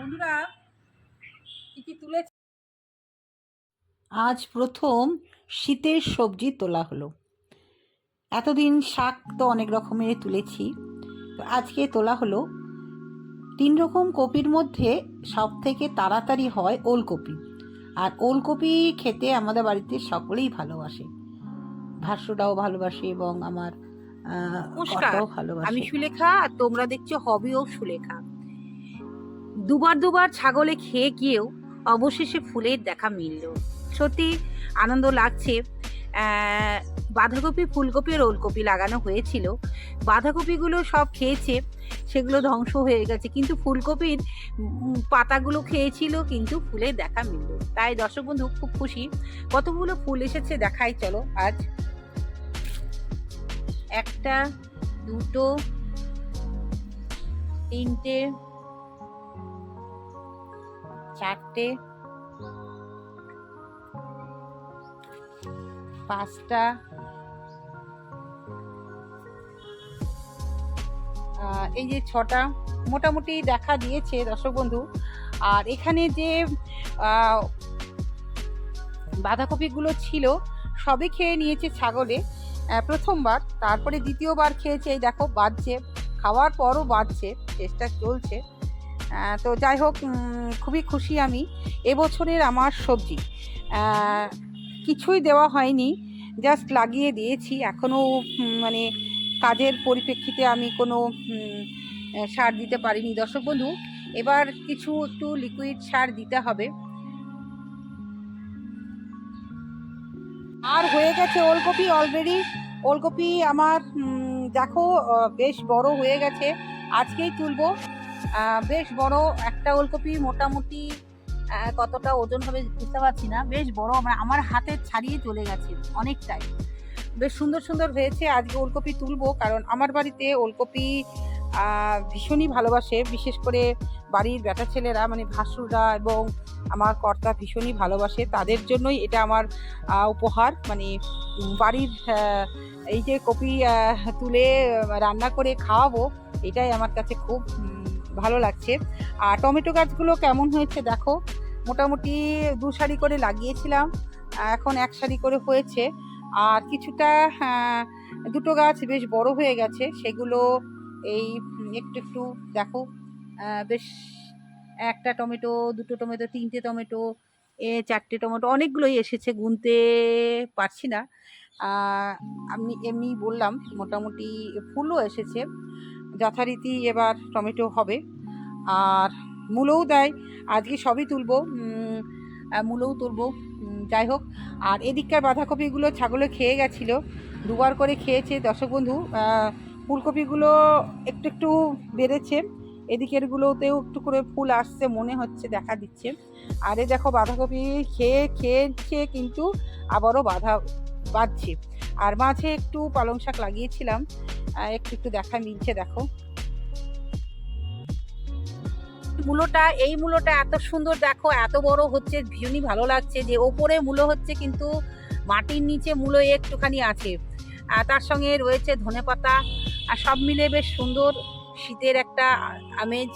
বন্ধুরা কি কি তুলে আজ প্রথম শীতের সবজি তোলা হলো। এতদিন শাক তো অনেক রকমের তুলেছি। তো আজকে তোলা হলো তিন রকম কপির মধ্যে সব থেকে তাড়াতাড়ি হয় ওলকপি। আর ওলকপি খেতে আমাদের বাড়িতে সকলেই ভালোবাসে। ভাষ্যটাও ভালোবাসে এবং আমার ভালোবাসে। আমি সুলেখা আর তোমরা দেখছ হবি ও সুলেখা। দুবার দুবার ছাগলে খেয়ে গিয়েও অবশেষে ফুলের দেখা মিলল। সত্যি আনন্দ লাগছে। বাঁধাকপি, ফুলকপি আর ওলকপি লাগানো হয়েছিল। বাঁধাকপিগুলো সব খেয়েছে, সেগুলো ধ্বংস হয়ে গেছে। কিন্তু ফুলকপির পাতাগুলো খেয়েছিল, কিন্তু ফুলের দেখা মিলল। তাই দর্শক বন্ধু, খুব খুশি। কতগুলো ফুল এসেছে দেখাই, চলো আজ। একটা, দুটো, তিনটে চারটে। পাঁচটা। এই যে ছটা, মোটামুটি দেখা দিয়েছে দর্শক বন্ধু। আর এখানে যে বাঁধাকপিগুলো ছিল, সবই খেয়ে নিয়েছে ছাগলে প্রথমবার। তারপরে দ্বিতীয়বার খেয়েছে, এই দেখো, বাজছে। খাওয়ার পরও বাজছে চেষ্টা চলছে। তো যাই হোক খুবই খুশি আমি। এবছরের আমার সবজি কিছুই দেওয়া হয়নি জাস্ট লাগিয়ে দিয়েছি। এখনও মানে কাজের পরিপ্রেক্ষিতে আমি কোনো সার দিতে পারিনি। দর্শক বন্ধু, এবার কিছু একটু লিকুইড সার দিতে হবে। আর হয়ে গেছে ওলকপি অলরেডি ওলকপি আমার দেখো বেশ বড় হয়ে গেছে। আজকেই তুলবো। বেশ বড় একটা ওলকপি মোটামুটি কতটা ওজন হবে বুঝতে পারছি না। বেশ বড়, আমার আমার হাতে ছাড়িয়ে চলে গেছে অনেকটাই। বেশ সুন্দর সুন্দর হয়েছে, আজকে ওলকপি তুলবো, কারণ আমার বাড়িতে ওলকপি ভীষণই ভালোবাসে। বিশেষ করে বাড়ির বেটা ছেলেরা মানে ভাসুররা এবং আমার কর্তা ভীষণই ভালোবাসে। তাদের জন্যই এটা আমার উপহার। মানে বাড়ির এই যে কপি তুলে রান্না করে খাওয়াবো, এটাই আমার কাছে খুব ভালো লাগছে। আর টমেটো গাছগুলো কেমন হয়েছে দেখো? মোটামুটি দু সারি করে লাগিয়েছিলাম, এখন এক সারি করে হয়েছে। আর কিছুটা দুটো গাছ বেশ বড় হয়ে গেছে, সেগুলো এই একটু একটু দেখো বেশ একটা টমেটো, দুটো টমেটো, তিনটে টমেটো, এ চারটে টমেটো, অনেকগুলোই এসেছে গুনতে পারছি না। আমি এমনি বললাম, মোটামুটি ফুলও এসেছে। যথারীতি এবার টমেটো হবে। আর মূলও দেয়। আজকে সবই তুলবো। মূলও তুলবো। যাই হোক। আর এদিককার বাঁধাকপিগুলো ছাগলে খেয়ে গেছিল। দুবার করে খেয়েছে। দর্শক বন্ধু ফুলকপিগুলো একটু একটু বেড়েছে। এদিকেরগুলোতেও একটু করে ফুল আসছে মনে হচ্ছে, দেখা দিচ্ছে। আর দেখো, বাঁধাকপি খেয়ে খেয়েছে কিন্তু আবারও বাধা বাঁধছে। আর মাঝে একটু পালং শাক লাগিয়েছিলাম। একটু একটু দেখা মিলছে, দেখো। মূলোটা, এই মূলোটা এত সুন্দর, দেখো, এত বড় হচ্ছে, ভীষণই ভালো লাগছে যে ওপরে মূলো হচ্ছে কিন্তু মাটির নিচে মূলো একটুখানি আছে। আর তার সঙ্গে রয়েছে ধনেপাতা আর সব মিলে বেশ সুন্দর শীতের একটা আমেজ।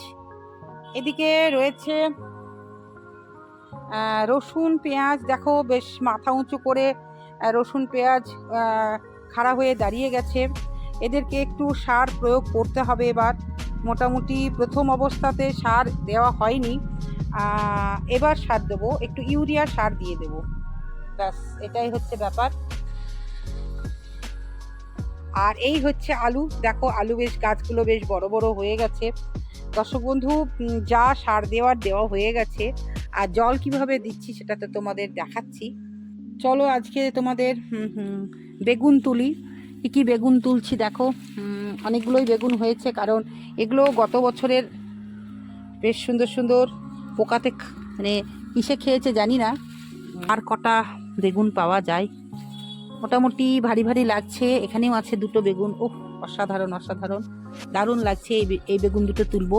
এদিকে রয়েছে রসুন, পেঁয়াজ, দেখো, বেশ মাথা উঁচু করে রসুন, পেঁয়াজ খাড়া হয়ে দাঁড়িয়ে গেছে। এদেরকে একটু সার প্রয়োগ করতে হবে এবার। মোটামুটি প্রথম অবস্থাতে সার দেওয়া হয়নি। এবার সার দেবো, একটু ইউরিয়া সার দিয়ে দেবো। ব্যাস, এটাই হচ্ছে ব্যাপার। আর এই হচ্ছে আলু। দেখো, আলু বেশ, গাছগুলো বেশ বড় বড় হয়ে গেছে। দর্শক বন্ধু যা সার দেওয়ার দেওয়া হয়ে গেছে। আর জল কীভাবে দিচ্ছি সেটা তো তোমাদের দেখাচ্ছি। চলো আজকে তোমাদের বেগুন তুলি। কী কী বেগুন তুলছি দেখো। অনেকগুলোই বেগুন হয়েছে কারণ এগুলো গত বছরের বেশ সুন্দর সুন্দর পোকাতে মানে কিসে খেয়েছে, জানি না আর কটা বেগুন পাওয়া যায়। মোটামুটি ভারী ভারী লাগছে, এখানেও আছে দুটো বেগুন। ও অসাধারণ অসাধারণ। দারুণ লাগছে এই এই বেগুন দুটো তুলবো।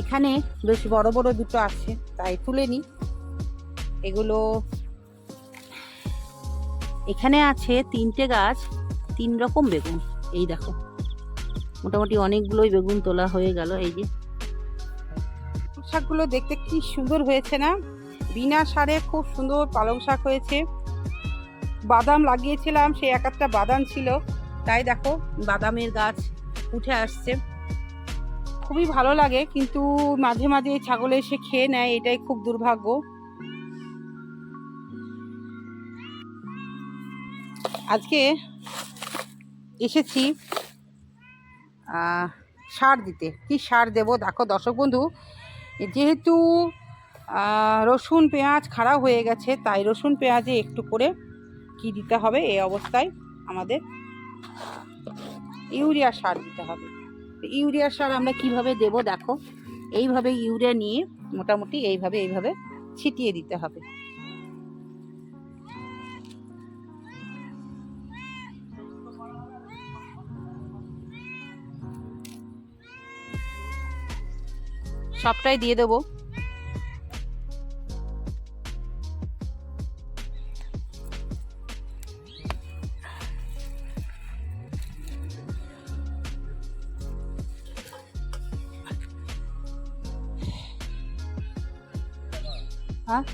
এখানে বেশ বড় বড় দুটো আছে, তাই তুলে নি। এগুলো এখানে আছে তিনটে গাছ, তিন রকম বেগুন। এই দেখো, মোটামুটি অনেকগুলোই বেগুন তোলা হয়ে গেল, এই যে। শাকগুলো দেখতে কি সুন্দর হয়েছে না? বিনা সারে খুব সুন্দর পালং শাক হয়েছে। বাদাম লাগিয়েছিলাম সে এক একটা বাদাম ছিল। তাই দেখো, বাদামের গাছ উঠে আসছে। খুবই ভালো লাগে, কিন্তু মাঝে মাঝে ছাগলে এসে খেয়ে নেয়, এটাই খুব দুর্ভাগ্য। আজকে এসেছি সার দিতে। কি সার দেব? দেখো দর্শক বন্ধু যেহেতু রসুন, পেঁয়াজ খারাপ হয়ে গেছে, তাই রসুন, পেঁয়াজে একটু করে কি দিতে হবে? এই অবস্থায় আমাদের ইউরিয়া সার দিতে হবে। ইউরিয়া সার আমরা কীভাবে দেব? দেখো, এইভাবে ইউরিয়া নিয়ে মোটামুটি এইভাবে এইভাবে ছিটিয়ে দিতে হবে। সবটাই দিয়ে দেবো। হ্যাঁ?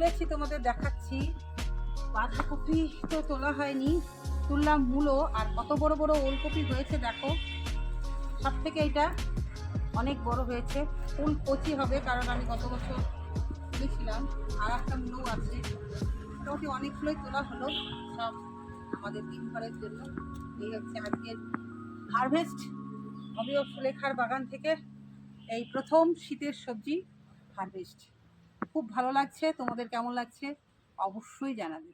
তুলেছি, তোমাদের দেখাচ্ছি। বাঁধাকপি তো তোলা হয়নি, তুললাম মূলো, আর কত বড় বড় ওলকপি হয়েছে দেখো। সব থেকে এটা অনেক বড় হয়েছে। ফুল কচি হবে, কারণ আমি গত বছর তুলেছিলাম, আর একটা মূলো আছে। মোটামুটি অনেকগুলোই তোলা হলো, সব আমাদের দিন ঘরের জন্য। এই হচ্ছে আজকের হারভেস্ট অবিয় সুলেখার বাগান থেকে এই প্রথম শীতের সবজি হারভেস্ট খুব ভালো লাগছে। তোমাদের কেমন লাগছে? অবশ্যই জানাবে।